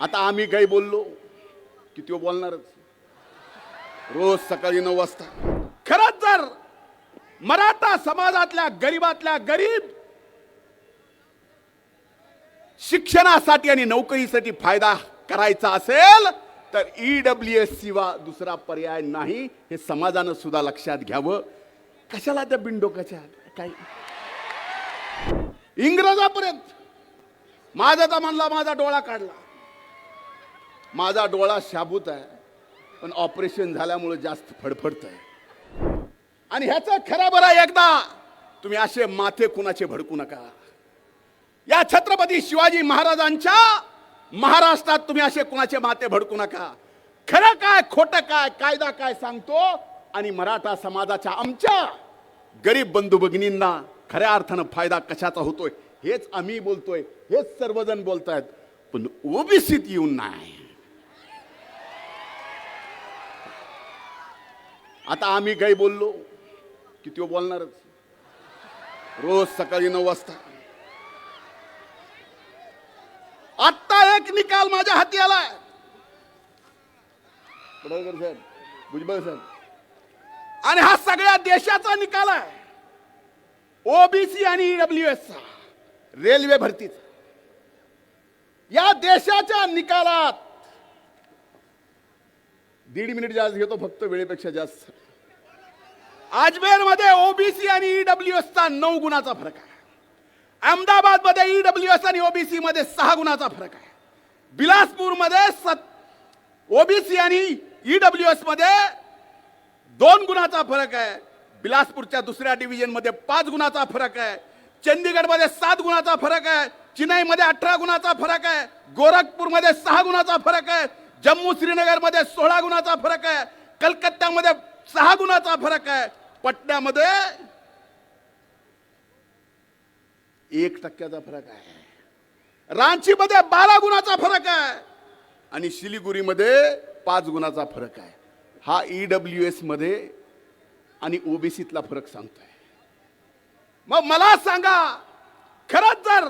आता आम्ही काही बोललो की तो बोलणारच. रोज सकाळी नऊ वाजता. खरंच जर मराठा समाजातल्या गरीबातल्या गरीब शिक्षणासाठी आणि नोकरीसाठी फायदा करायचा असेल तर E ईडब्ल्यू एस शिवा दुसरा पर्याय नाही. हे समाजानं सुद्धा लक्षात घ्यावं. कशाला त्या बिनडोकाच्या काय इंग्रजापर्यंत. माझा तर म्हणला माझा डोळा काढला. माझा डोळा शाबूत आहे पण ऑपरेशन झाल्यामुळे जास्त फडफडत आहे आणि ह्याचं खरं बरा एकदा तुम्ही असे माथे कुणाचे भडकू नका. या छत्रपती शिवाजी महाराजांच्या महाराष्ट्रात तुम्ही असे कुणाचे माते भडकू नका. खरं काय खोटं काय कायदा काय सांगतो? आणि मराठा समाजाच्या आमच्या गरीब बंधू भगिनींना खऱ्या अर्थानं फायदा कशाचा होतोय हेच आम्ही बोलतोय हेच सर्वजण बोलतायत. पण ओबीसीत येऊन नाही. आता आम्ही काही बोललो? की तो बोलणारच? रोज सकाळी नऊ वाजता. आत्ता एक निकाल माझ्या हाती आलाय. साहेब भुजबळ साहेब. आणि हा सगळ्या देशाचा निकाल आहे. ओबीसी आणि ईडब्ल्यू एस रेल्वे भरतीचा. या देशाच्या निकालात दीड मिनिट जास्त घेतो फक्त वेळेपेक्षा जास्त. अजमेरमध्ये ओबीसी आणि ईडब्ल्यू एसचा नऊ गुणाचा फरक आहे. अहमदाबादमध्ये ईडब्ल्यू एस आणि ओबीसी मध्ये सहा गुणाचा फरक आहे. बिलासपूरमध्ये सत ओबीसी आणि ईडब्ल्यू एसमध्ये दोन गुणाचा फरक आहे. बिलासपूरच्या दुसऱ्या डिव्हिजनमध्ये पाच गुणाचा फरक आहे. चंदीगडमध्ये सात गुणाचा फरक आहे. चेन्नईमध्ये अठरा गुणाचा फरक आहे. गोरखपूरमध्ये सहा गुणाचा फरक आहे. जम्मू श्रीनगरमध्ये सोळा गुणाचा फरक आहे कलकत्त्यामध्ये सहा गुणाचा फरक आहे. पटण्यामध्ये एक टक्क्याचा फरक आहे. रांचीमध्ये बारा गुणाचा फरक आहे आणि शिलिगुरीमध्ये पाच गुणाचा फरक आहे. हा ईडब्ल्यू एसमध्ये आणि ओबीसीतला फरक सांगतोय. मग मला सांगा खरंच जर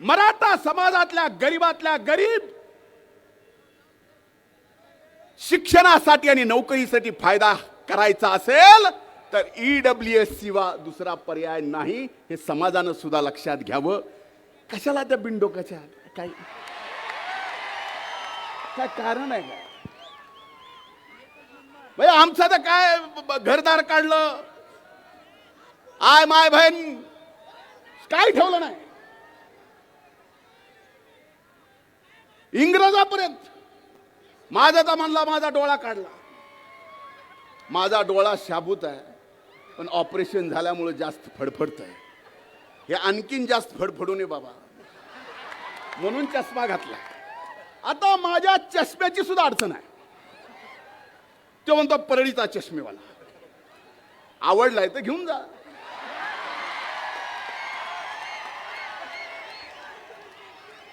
मराठा समाजातल्या गरीबातल्या गरीब शिक्षणासाठी आणि नोकरीसाठी फायदा करायचा असेल तर ई डब्ल्यू एस शिवा दुसरा पर्याय नाही. हे समाजानं सुद्धा लक्षात घ्यावं. कशाला त्या बिनडोकाच्या काय? काय कारण आहे का? म्हणजे आमचं तर काय घरदार काढलं. आय माय बहीण काय ठेवलं नाही? इंग्रजापर्यंत. माझा तर म्हणला माझा डोळा काढला. माझा डोळा शाबूत आहे पण ऑपरेशन झाल्यामुळे जास्त फडफडत आहे हे आणखीन जास्त फडफडू नये बाबा. म्हणून चष्मा घातला. आता माझ्या चष्म्याची सुद्धा अडचण आहे. तो म्हणतो परळीचा चष्मेवाला. आवडलाय तर घेऊन जा.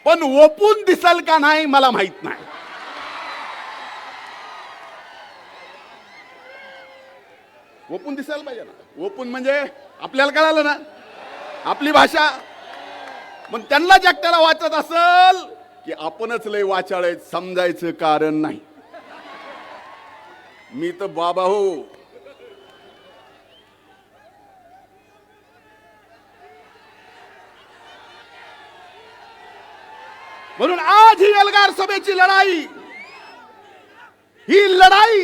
पण ओपून दिसल का नाही मला माहीत नाही. ओपून दिसायला पाहिजे ना. ओपून म्हणजे आपल्याला कळालं ना. आपली भाषा. मग त्यांना जगताला वाचत असल की आपणच लय वाचाळ आहेत समजायचं कारण नाही. मी तर बाबा हो. म्हणून आज ही एल्गार सभेची लढाई ही लढाई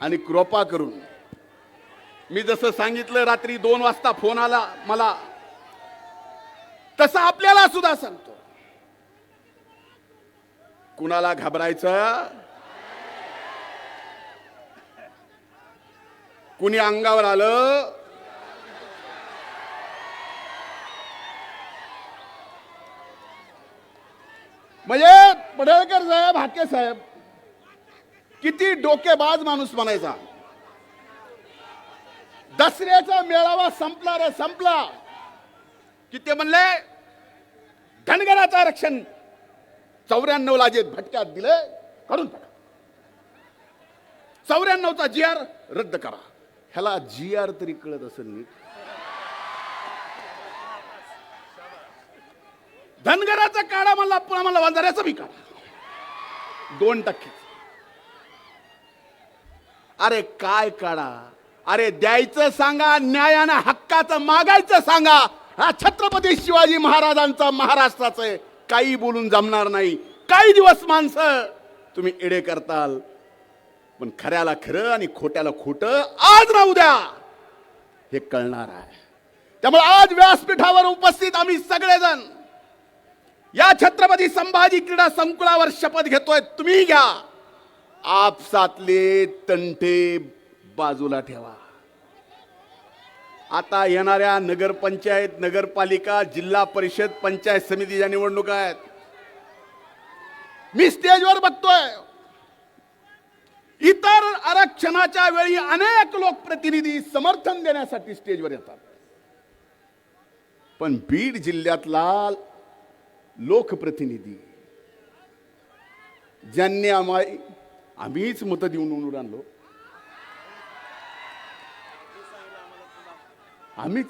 आणि कृपा करून. मी जसं सांगितलं रात्री दोन वाजता फोन आला मला. तसं आपल्याला सुद्धा सांगतो. कुणाला घाबरायचं? कुणी अंगावर आलं? म्हणजे पडळकर साहेब हाके साहेब किती डोकेबाज माणूस म्हणायचा? दसऱ्याचा मेळावा संपला रे संपला. कि ते म्हणले? धनगराचं आरक्षण चौऱ्याण्णव ला जे भटक्यात दिले काढून टाका. चौऱ्याण्णवचा जी आर रद्द करा. ह्याला जी आर तरी कळत असेल नीट. धनगराचा काढा म्हणला पुन्हा म्हणला वंजाऱ्याचा बी काढा. दोन टक्के. अरे काय काढा? अरे द्यायचं सांगा न्यायानं हक्काचं मागायचं सांगा. हा छत्रपती शिवाजी महाराजांचा महाराष्ट्राचं आहे. काही बोलून जमणार नाही. काही दिवस माणसं. तुम्ही एडे करताल. पण खऱ्याला खरं आणि खोट्याला खोटं आज ना उद्या हे कळणार आहे. त्यामुळे आज व्यासपीठावर उपस्थित आम्ही सगळेजण या छत्रपती संभाजी क्रीडा संकुलावर शपथ घेतोय. तुम्ही घ्या. आपसातले तंटे बाजूला ठेवा. आता येणाऱ्या नगरपंचायत नगरपालिका जिल्हा परिषद पंचायत समितीच्या निवडणुका आहेत मी स्टेजवर बघतोय. इतर आरक्षणाच्या वेळी अनेक लोकप्रतिनिधी समर्थन देण्यासाठी स्टेजवर येतात. पण बीड जिल्ह्यातला लोकप्रतिनिधी ज्यांनी आम्हाला आम्हीच मतं देऊन निवडून आणलो. आम्हीच.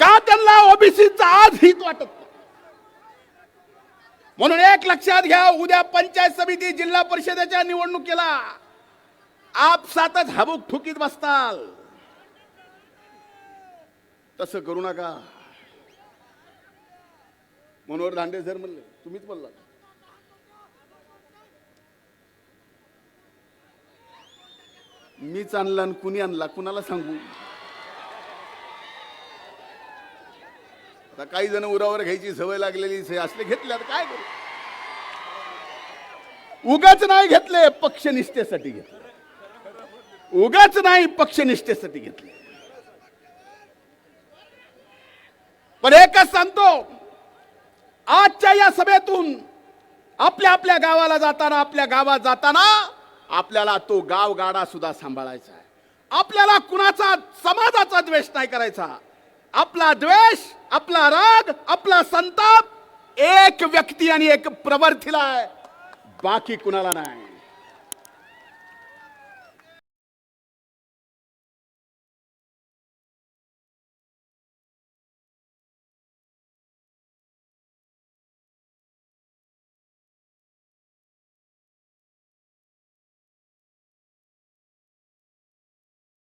का त्यांना ओबीसीचा आज हित वाटत म्हणून एक लक्षात घ्या उद्या पंचायत समिती जिल्हा परिषदेच्या निवडणुकीला आपसातच हबूक ठुकीत बसताल. तसं करू नका. मनोहर दांडे सर म्हणले तुम्हीच बोलला मीच आणला आणि कुणी आणला? कुणाला सांगू? आता काही जण उरावर घ्यायची सवय लागलेली आहे, असले घेतले आता काय करू? उगाच नाही घेतले पक्षनिष्ठेसाठी घेतले. उगाच नाही पक्षनिष्ठेसाठी घेतले. पण एकच सांगतो आजच्या या सभेतून आपल्या आपल्या गावाला जाताना आपल्या गावात जाताना आपल्याला तो गाव गाडा सुद्धा सांभाळायचा आहे. आपल्याला कुणाचा समाजाचा द्वेष नाही करायचा. आपला द्वेष आपला राग आपला संताप एक व्यक्ती आणि एक प्रवर्तीला आहे. बाकी कुणाला नाही.